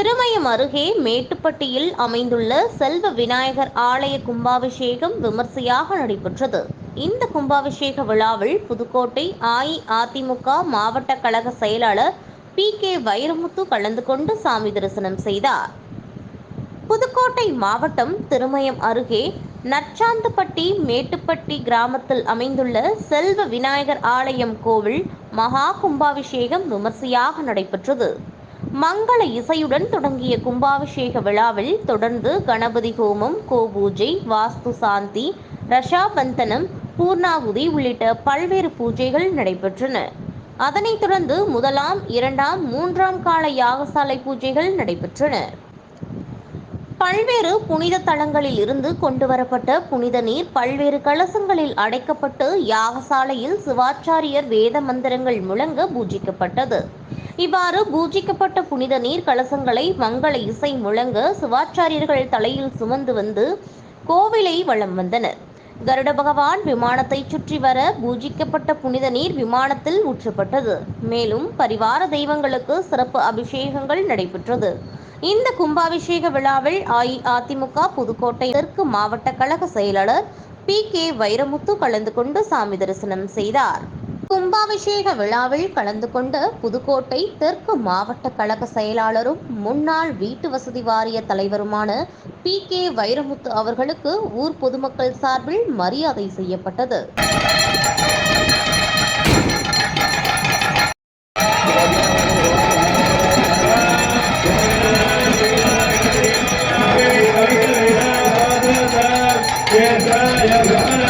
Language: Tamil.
திருமயம் அருகே மேட்டுப்பட்டியில் அமைந்துள்ள செல்வ விநாயகர் ஆலய கும்பாபிஷேகம் விமர்சையாக நடைபெற்றது. இந்த கும்பாபிஷேக விழாவில் புதுக்கோட்டை அஇஅதிமுக மாவட்ட கழக செயலாளர் பி. கே. வைரமுத்து கலந்து கொண்டு சாமி தரிசனம் செய்தார். புதுக்கோட்டை மாவட்டம் திருமயம் அருகே நற்சாந்துப்பட்டி மேட்டுப்பட்டி கிராமத்தில் அமைந்துள்ள செல்வ விநாயகர் ஆலயம் கோவில் மகா கும்பாபிஷேகம் விமர்சையாக நடைபெற்றது. மங்கள இசையுடன் தொடங்கிய கும்பாபிஷேக விழாவில் தொடர்ந்து கணபதி ஹோமம் கோபூஜை வாஸ்து சாந்தி ரஷாபந்தனம் பூர்ணாகுதி உள்ளிட்ட பல்வேறு பூஜைகள் நடைபெற்றன. அதனைத் தொடர்ந்து முதலாம் இரண்டாம் மூன்றாம் கால யாகசாலை பூஜைகள் நடைபெற்றன. பல்வேறு புனித தலங்களில் இருந்து கொண்டு வரப்பட்ட புனித நீர் பல்வேறு கலசங்களில் அடைக்கப்பட்டு யாகசாலையில் சிவாச்சாரியர் வேத மந்திரங்கள் முழங்க பூஜிக்கப்பட்டது. இவ்வாறு பூஜிக்கப்பட்ட புனித நீர் கலசங்களை மங்கள இசை முழங்க சிவாச்சாரியர்கள் தலையில் சுமந்து வந்து கோவிலை வலம் வந்தனர். கருட பகவான் விமானத்தை சுற்றி வர பூஜிக்கப்பட்ட புனித நீர் விமானத்தில் ஊற்றப்பட்டது. மேலும் பரிவார தெய்வங்களுக்கு சிறப்பு அபிஷேகங்கள் நடைபெற்றது. இந்த கும்பாபிஷேக விழாவில் அஇஅதிமுக புதுக்கோட்டை தெற்கு மாவட்ட கழக செயலாளர் பி கே வைரமுத்து கலந்து கொண்டு சாமி தரிசனம் செய்தார். கும்பாபிஷேக விழாவில் கலந்து கொண்ட புதுக்கோட்டை தெற்கு மாவட்ட கழக செயலாளரும் முன்னாள் வீட்டு வசதி வாரிய தலைவருமான பி. கே. வைரமுத்து அவர்களுக்கு ஊர் பொதுமக்கள் சார்பில் மரியாதை செய்யப்பட்டது. சாமி